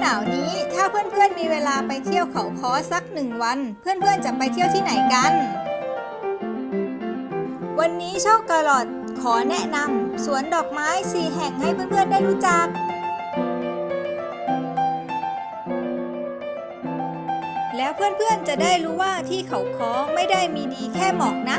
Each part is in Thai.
หนาวนี้ถ้าเพื่อนๆมีเวลาไปเที่ยวเขาคอสักหนึ่งวัน เพื่อนๆจะไปเที่ยวที่ไหนกัน วันนี้ช่องกระหลอดขอแนะนำสวนดอกไม้สี่แห่งให้เพื่อนๆได้รู้จัก แล้วเพื่อนๆจะได้รู้ว่าที่เขาคอไม่ได้มีดีแค่หมอกนะ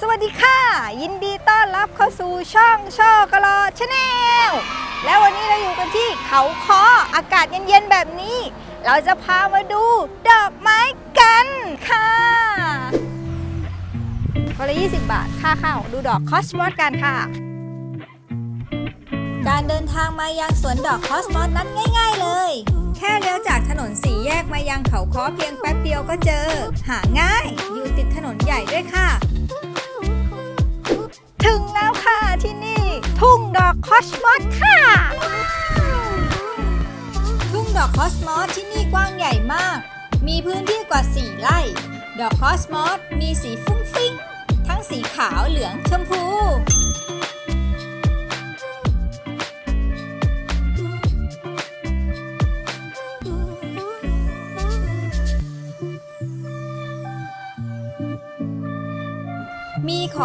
สวัสดีค่ะ ยินดีต้อนรับเข้าสู่ช่องช่อกะลอชาแนลแล้ววันนี้เราอยู่กันที่เขาคออากาศเย็นๆแบบนี้ เราจะพามาดูดอกไม้กันค่ะคนละ20 บาทค่าเข้าดูดอกคอสมอสกันค่ะ การเดินทางมายังสวนดอกคอสมอสนั้นง่าย ๆ เลย แค่เลี้ยวจากถนนสีแยกมายังเขาคอเพียงแป๊บเดียวก็เจอ หาง่าย อยู่ติดถนนใหญ่ด้วยค่ะ ถึงแล้วค่ะที่นี่ ทุ่งดอกคอสมอสค่ะ ทุ่งดอกคอสมอสที่นี่กว้างใหญ่มาก มีพื้นที่กว่า 4 ไร่ ดอกคอสมอสมีสีฟุ้งฟิ้ง ทั้งสีขาวเหลืองชมพู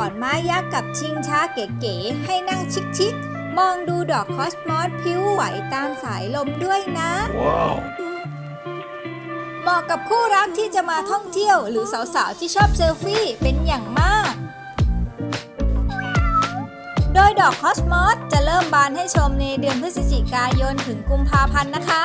อนไม้ยักษ์กับชิงช้าเก๋ๆให้นั่งชิคๆมองดูดอกคอสมอสพิ้วไหวตามสายลมด้วยนะ Wow. เหมาะกับคู่รักที่จะมาท่องเที่ยวหรือสาวๆที่ชอบเซลฟี่เป็นอย่างมาก โดยดอกคอสมอสจะเริ่มบานให้ชมในเดือนพฤศจิกายนถึงกุมภาพันธ์นะคะ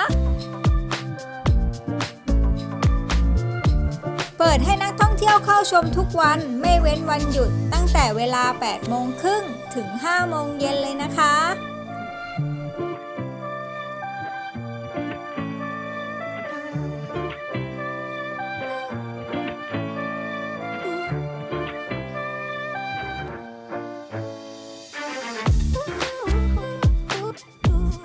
เปิดให้นักท่องเที่ยวเข้าชมทุกวันไม่เว้นวันหยุดตั้ง แต่เวลา 8 โมงครึ่งถึง 5 โมงเย็นเลยนะคะ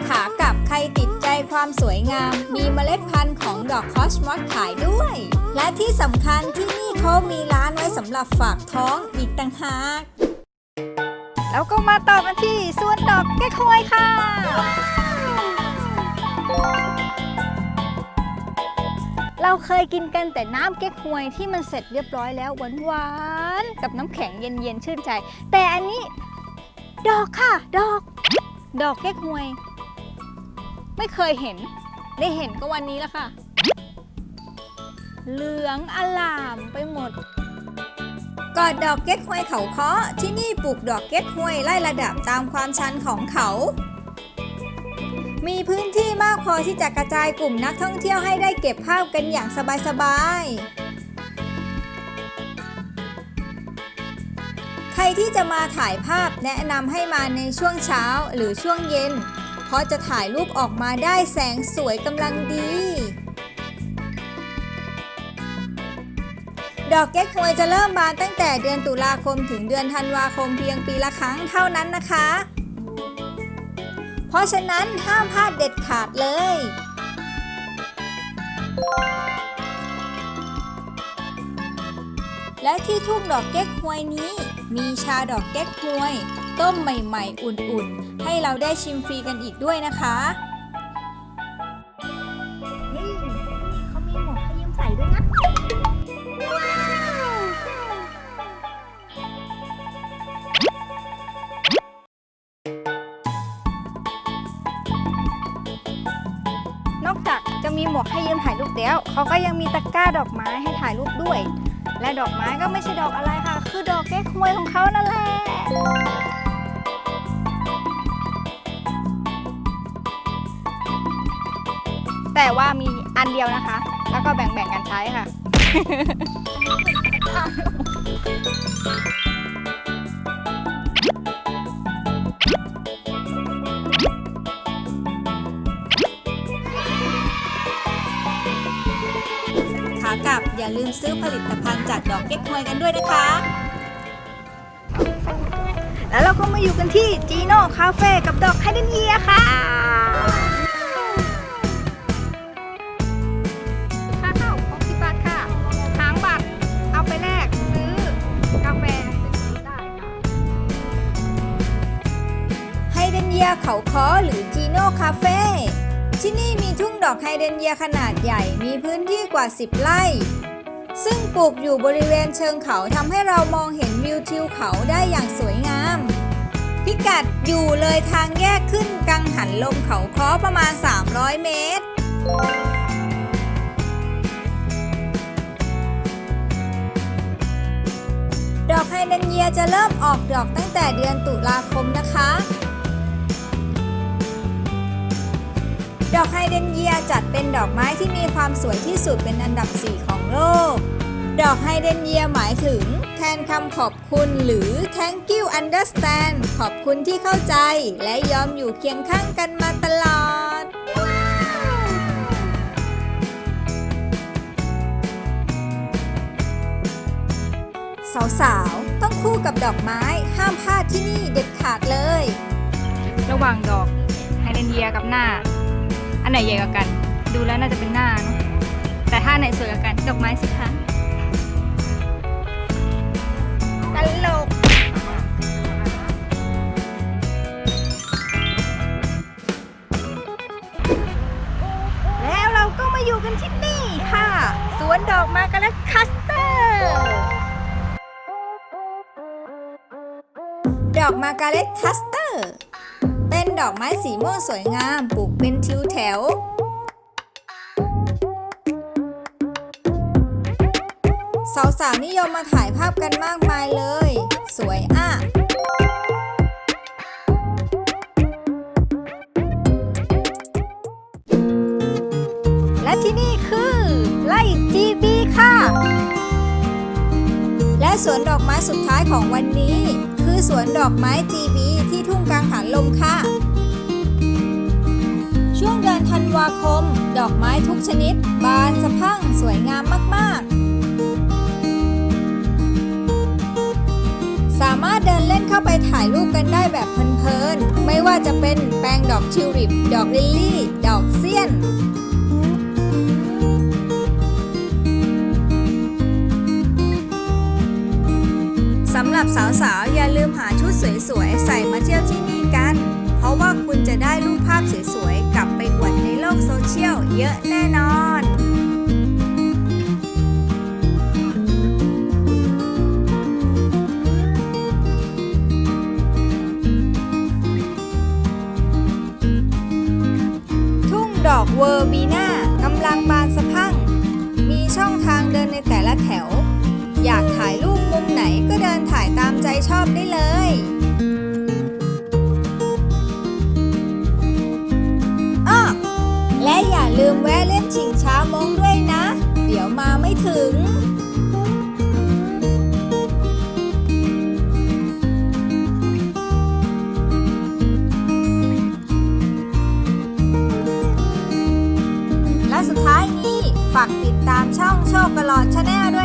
ขากลับใครติดใจความสวยงาม มีเมล็ดพันธุ์ของดอกคอสมอสขายด้วย และที่สำคัญที่นี่ เขามีร้านไว้สำหรับฝากท้องอีกต่างหาก แล้วก็มาต่อกันที่สวนดอกแก้ควยค่ะ เราเคยกินกันแต่น้ำเก๊กฮวยที่มันเสร็จเรียบร้อยแล้วหวานๆกับน้ำแข็งเย็นๆชื่นใจ แต่อันนี้ดอกค่ะ ดอก ดอกเก๊กฮวย ไม่เคยเห็น ได้เห็นก็วันนี้แล้วค่ะ เหลืองอลามไปหมดกอดดอกเก๊กฮวยเขาเคาะที่นี่ปลูกดอกเก๊กฮวยไล่ระดับตามความชันของเขา มีพื้นที่มากพอที่จะกระจายกลุ่มนักท่องเที่ยวให้ได้เก็บภาพกันอย่างสบายๆ ใครที่จะมาถ่ายภาพแนะนำให้มาในช่วงเช้าหรือช่วงเย็น เพราะจะถ่ายรูปออกมาได้แสงสวยกำลังดี ดอกเก๊กฮวยจะเริ่มบานตั้งแต่เดือนตุลาคมถึงเดือนธันวาคมเพียงปีละครั้งเท่านั้นนะคะ เพราะฉะนั้นห้ามพลาดเด็ดขาดเลย และที่ทุ่งดอกเก๊กฮวยนี้ มีชาดอกเก๊กฮวย ต้มใหม่ๆ อุ่นๆ ให้เราได้ชิมฟรีกันอีกด้วยนะคะ มีหมวกให้ยืมถ่ายรูปแล้วเขาก็ยังมีตะกร้าดอกไม้ให้ถ่ายรูปด้วย และดอกไม้ก็ไม่ใช่ดอกอะไรค่ะ คือดอกแก้ควยของเขานั่นแหละแต่ว่ามีอันเดียวนะคะ แล้วก็แบ่งๆกันใช้ค่ะับอย่าลืมซื้อผลิตภัณฑ์จากดอกเก๊กฮวยกันด้วยนะคะ แล้วเราก็มาอยู่กันที่จีโน่คาเฟ่กับดอกไฮเดนเยียค่ะค่าเข้า60บาทค่ะหางบัตรเอาไปแลกซื้อกาแฟซื้อได้ค่ะไฮเดนเยียเขาคอหรือจีโน่คาเฟ่ ที่นี่มีทุ่งดอกไฮเดรนเยียขนาดใหญ่มีพื้นที่กว่า 10 ไร่ ซึ่งปลูกอยู่บริเวณเชิงเขาทำให้เรามองเห็นวิวทิวเขาได้อย่างสวยงาม พิกัดอยู่เลยทางแยกขึ้นกังหันลมเขาค้อประมาณ 300 เมตรดอกไฮเดรนเยียจะเริ่มออกดอกตั้งแต่เดือนตุลาคมนะคะ ดอกไฮเดรนเยียจัดเป็นดอกไม้ที่มีความสวยที่สุดเป็นอันดับ 4 ของโลก ดอกไฮเดรนเยียหมายถึง แทนคำขอบคุณหรือ thank you understand ขอบคุณที่เข้าใจ และยอมอยู่เคียงข้างกันมาตลอด สาวๆ ต้องคู่กับดอกไม้ห้ามพลาดที่นี่เด็ดขาดเลย ระหว่างดอกไฮเดรนเยียกับหน้า อันไหนใหญ่กว่ากัน ดูแล้วน่าจะเป็นหน้าเนอะแต่ถ้าไหนสวยกว่ากันดอกไม้สิคะตลกแล้วเราก็มาอยู่กันที่นี่ค่ะ สวนดอกมาการ์เล็ตคัสเตอร์ ดอกมาการเล็ตคัสเตอร์ เป็นดอกไม้สีม่วงสวยงามปลูกเป็นทิวแถว สาวๆนิยมมาถ่ายภาพกันมากมายเลย สวยอะและที่นี่คือ ไล่จีบีค่ะ และสวนดอกไม้สุดท้ายของวันนี้ คือสวนดอกไม้ GB ที่ทุ่งกลางหันลมค่ะ ช่วงเดือนธันวาคม ดอกไม้ทุกชนิด บานสะพั่งสวยงามมาก ๆ สามารถเดินเล่นเข้าไปถ่ายรูปกันได้แบบเพลินๆ ไม่ว่าจะเป็นแปลงดอกทิวลิป ดอกลิลลี่ ดอกเซียน หรับสาวๆ อย่าลืมหาชุดสวยๆ ใส่มาเที่ยวที่นี่กัน เพราะว่าคุณจะได้รูปภาพสวยๆ กลับไปอวดในโลกโซเชียลเยอะแน่นอนทุ่งดอกเวอร์บีน่ากำลังบานสะพั่ง มีช่องทางเดินในแต่ละแถว ชอบได้เลยอ้อและอย่าลืมแวะเล่นชิงช้ามงด้วยนะ เดี๋ยวมาไม่ถึงและสุดท้ายนี้ ฝากติดตามช่องโชคกลอดชาแนลด้วย